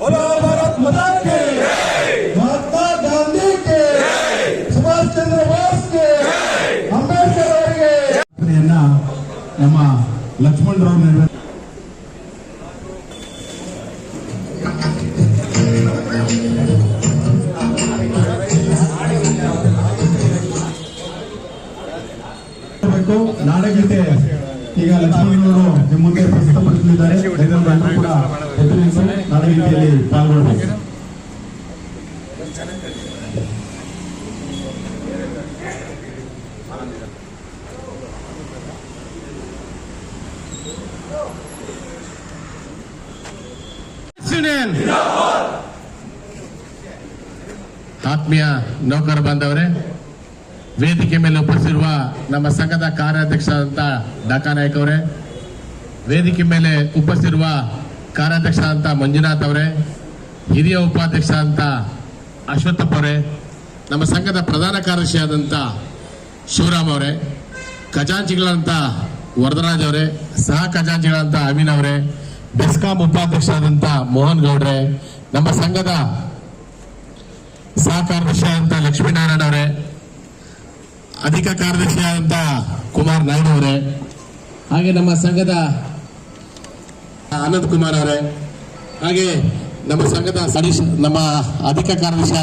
बोलो भारत माता के महात्मा गांधी के ಸುಭಾಷ್ ಚಂದ್ರ ಬೋಸ್ ಗೆ ಅಂಬೇಡ್ಕರ್ ಅವರಿಗೆ ಪ್ರಾರ್ಥನೆಯನ್ನ ನಮ್ಮ ಲಕ್ಷ್ಮಣರಾವ್ ನೆರವೇರಿಸಿದ್ದಾರೆ. ಬೇಕು. ನಾಡಗೀತೆ ಈಗ ಲಕ್ಷ್ಮಣರವರು ನಿಮ್ಮ ಮುಂದೆ ಪ್ರಸ್ತುತಪಡಿಸಲಿದ್ದಾರೆ. ಎಲ್ಲರೂ ಕೂಡ ಪಾಲ್ಗೊಳ್ಳಬೇಕು. ಆತ್ಮೀಯ ನೌಕರ ಬಾಂಧವರೇ ವೇದಿಕೆ ಮೇಲೆ ಉಪಸ್ಥಿರುವ ನಮ್ಮ ಸಂಘದ ಕಾರ್ಯಾಧ್ಯಕ್ಷರಾದಂಥ ಡಾಕಾ ನಾಯಕ್ ಅವರೇ, ವೇದಿಕೆ ಮೇಲೆ ಉಪಸ್ಥಿರುವ ಕಾರ್ಯಾಧ್ಯಕ್ಷರಾದಂಥ ಮಂಜುನಾಥ್ ಅವರೇ, ಹಿರಿಯ ಉಪಾಧ್ಯಕ್ಷ ಅಂತ ಅಶ್ವತ್ಥಪ್ಪ ಅವರೇ, ನಮ್ಮ ಸಂಘದ ಪ್ರಧಾನ ಕಾರ್ಯದರ್ಶಿ ಆದಂಥ ಶಿವರಾಮ್ ಅವರೇ ಖಜಾಂಚಿಗಳಂತ ವರದರಾಜ್ ಅವರೇ, ಸಹ ಖಜಾಂಚಿಗಳಂತ ಅಮೀನ್ ಅವರೇ, ಬೆಸ್ಕಾಂ ಉಪಾಧ್ಯಕ್ಷರಾದಂಥ ಮೋಹನ್ ಗೌಡ್ರೆ, ನಮ್ಮ ಸಂಘದ ಸಹ ಕಾರ್ಯದರ್ಶಿಯಾದಂಥ ಲಕ್ಷ್ಮೀನಾರಾಯಣ ಅವರೇ ಅಧಿಕ ಕಾರ್ಯದರ್ಶಿಯಾದಂಥ ಕುಮಾರ್ ನಾಯ್ಡು ಅವರೇ, ಹಾಗೆ ನಮ್ಮ ಸಂಘದ ಅನಂತ್ ಕುಮಾರ್ ಅವರೇ, ಹಾಗೆ ನಮ್ಮ ಸಂಘದ ನಮ್ಮ ಅಧಿಕ ಕಾರ್ಯದರ್ಶಿ